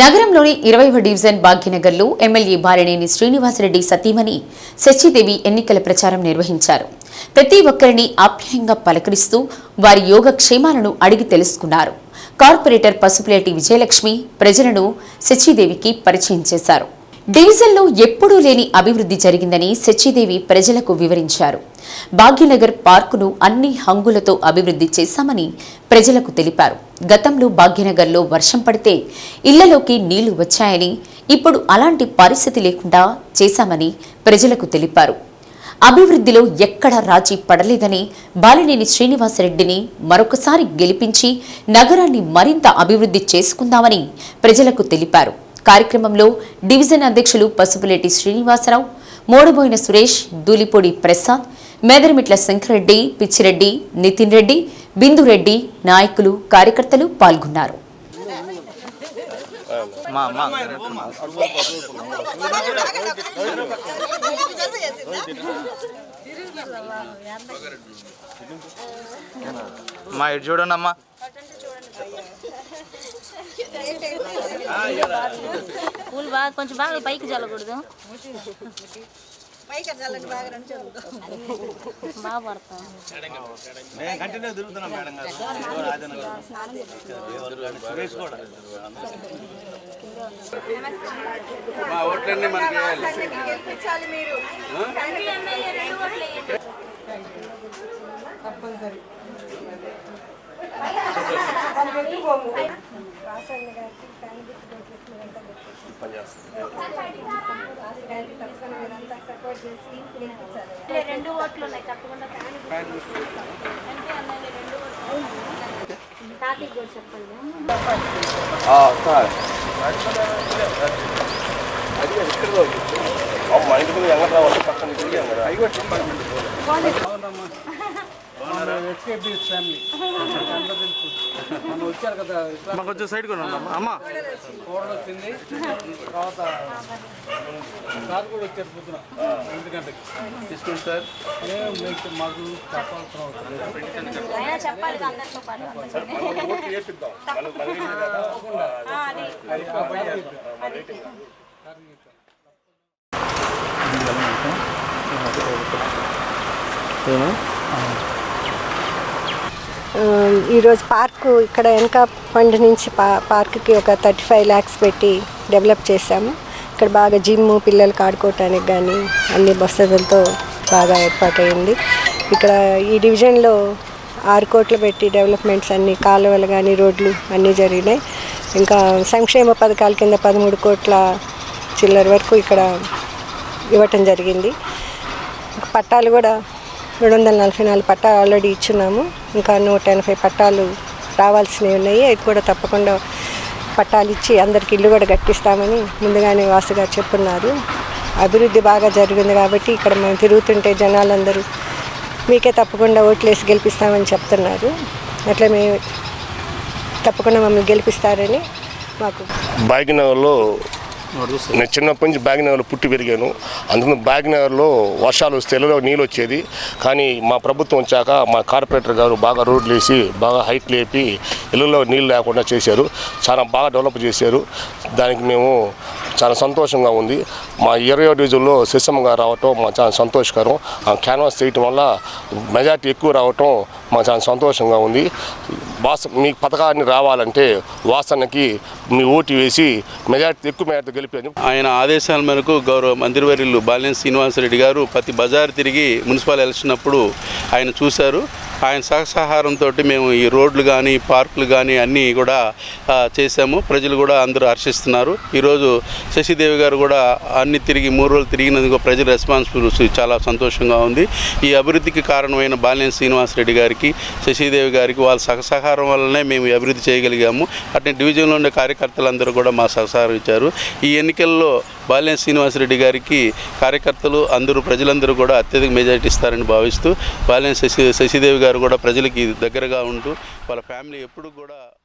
నగరంలోని ఇరవైవ డివిజన్ భాగ్యనగర్లో ఎమ్మెల్యే బాలినేని శ్రీనివాసరెడ్డి సతీమణి శశిదేవి ఎన్నికల ప్రచారం నిర్వహించారు. ప్రతి ఒక్కరిని ఆప్యాయంగా పలకరిస్తూ వారి యోగక్షేమాలను అడిగి తెలుసుకున్నారు. కార్పొరేటర్ పసుపులేటి విజయలక్ష్మి ప్రజలను శశిదేవికి పరిచయం చేశారు. డివిజన్లో ఎప్పుడూ లేని అభివృద్ధి జరిగిందని శశిదేవి ప్రజలకు వివరించారు. భాగ్యనగర్ పార్కును అన్ని హంగులతో అభివృద్ధి చేశామని ప్రజలకు తెలిపారు. గతంలో భాగ్యనగర్లో వర్షం పడితే ఇళ్ళలోకి నీళ్ళు వచ్చాయని ఇప్పుడు అలాంటి పరిస్థితి లేకుండా చేశామని ప్రజలకు తెలిపారు. అభివృద్ధిలో ఎక్కడా రాజీ పడలేదని బాలినేని శ్రీనివాసరెడ్డిని మరొకసారి గెలిపించి నగరాన్ని మరింత అభివృద్ధి చేసుకుందామని ప్రజలకు తెలిపారు. కార్యక్రమంలో డివిజన్ అధ్యక్షులు పసుపులేటి శ్రీనివాసరావు మోడబోయిన సురేష్ దూలిపొడి ప్రసాద్ మేదరమిట్ల శంకరెడ్డి పిచ్చిరెడ్డి నితిన్ రెడ్డి బిందురెడ్డి నాయకులు కార్యకర్తలు పాల్గొన్నారు. మా ఇటు చూడండి అమ్మా పూలు బాగా కొంచెం బాగా పైకి చల్లకూడదు. బాగా పడతాం. ఓట్లన్నీ మనకి వేయాలి. రెండు ఓట్లు ఉన్నాయి తప్పకుండా టాపిక్ కూడా చెప్పండి అది ఇక్కడ మా ఇంటి ముందు వెంకట్రావు వాళ్ళు పక్కన తిరిగాం కదా అవి మాకు కొంచెం సైడ్ కూడా అమ్మ. కోడలు వచ్చింది. తర్వాత సార్ కూడా వచ్చారు పొద్దున రెండు గంటకి తీసుకోండి సార్. ఏం మీకు మాకు చెప్పాల్సిన అవసరం లేదు అయినా చెప్పాలి కదా అందరితో పాటు ఓట్లు వేపిద్దాం మనకు మన వీళ్ళు కదా అది ఆ పని చేద్దాం. ఆ, ఈరోజు పార్కు ఇక్కడ వెనక ఫండ్ నుంచి పా పార్కుకి ఒక థర్టీ ఫైవ్ ల్యాక్స్ పెట్టి డెవలప్ చేశాము. ఇక్కడ బాగా జిమ్ పిల్లలకు ఆడుకోవటానికి కానీ అన్ని వసతులతో బాగా ఏర్పాటైంది ఇక్కడ ఈ డివిజన్లో ఆరు కోట్లు పెట్టి డెవలప్మెంట్స్ అన్ని కాలువలు కానీ రోడ్లు అన్నీ జరిగినాయి. ఇంకా సంక్షేమ పథకాల కింద పదమూడు కోట్ల చిల్లర వరకు ఇక్కడ ఇవ్వటం జరిగింది. పట్టాలు కూడా రెండు వందల నలభై నాలుగు పట్టాలు ఆల్రెడీ ఇచ్చున్నాము. ఇంకా నూట ఎనభై పట్టాలు రావాల్సినవి ఉన్నాయి. అది కూడా తప్పకుండా పట్టాలు ఇచ్చి అందరికి ఇల్లు కూడా కట్టిస్తామని ముందుగానే వాసుగా చెప్పున్నారు. అభివృద్ధి బాగా జరిగింది కాబట్టి ఇక్కడ మేము తిరుగుతుంటే జనాలందరూ మీకే తప్పకుండా ఓట్లేసి గెలిపిస్తామని చెప్తున్నారు. అట్లా మేము తప్పకుండా మమ్మల్ని గెలిపిస్తారని మాకు భాగ్యనగర్లో నేను చిన్నప్పటి నుంచి భాగ్యనగర్లో పుట్టి పెరిగాను. అందుకని భాగ్యనగర్లో వర్షాలు వస్తే నీళ్ళు వచ్చేది. కానీ మా ప్రభుత్వం వచ్చాక మా కార్పొరేటర్ గారు బాగా రోడ్లు వేసి బాగా హైట్ లేపి ఇళ్ళలో నీళ్ళు లేకుండా చేశారు. చాలా బాగా డెవలప్ చేశారు. దానికి మేము చాలా సంతోషంగా ఉంది. మా ఇరవై డివిజన్లో సిస్టమ్గా గారు రావటం మా చాలా సంతోషకరం. ఆ క్యాన్వాస్ చేయటం వల్ల మెజార్టీ ఎక్కువ రావటం మా చాలా సంతోషంగా ఉంది. వాస మీ పథకాన్ని రావాలంటే వాసనకి మీ ఓటు వేసి మెజార్టీ ఎక్కువ మెజార్టీ గెలిపారు ఆయన ఆదేశాల మేరకు గౌరవ మంత్రివర్యులు బాలినేని శ్రీనివాసరెడ్డి గారు ప్రతి బజార్ తిరిగి మున్సిపల్ ఎలక్షన్ అప్పుడు ఆయన చూశారు. ఆయన సహసహారంతో మేము ఈ రోడ్లు కానీ పార్కులు కానీ అన్నీ కూడా చేశాము. ప్రజలు కూడా అందరూ హర్షిస్తున్నారు. ఈరోజు శశిదేవి గారు కూడా అన్ని తిరిగి మూడు రోజులు తిరిగినందుకు ప్రజల రెస్పాన్సిబుల్ చాలా సంతోషంగా ఉంది. ఈ అభివృద్ధికి కారణమైన బాలినేని శ్రీనివాసరెడ్డి గారికి శశిదేవి గారికి వాళ్ళ సహసహారం వల్లనే మేము అభివృద్ధి చేయగలిగాము. అట్నే డివిజన్లో ఉండే కార్యకర్తలందరూ కూడా మా సహసహారం ఇచ్చారు. ఈ ఎన్నికల్లో బాలినేని శ్రీనివాసరెడ్డి గారికి కార్యకర్తలు అందరూ ప్రజలందరూ కూడా అత్యధిక మెజారిటీ ఇస్తారని భావిస్తూ బాలినేని శశి శశిదేవి గారు గారు కూడా ప్రజలకి దగ్గరగా ఉంటూ వాళ్ళ ఫ్యామిలీ ఎప్పుడు కూడా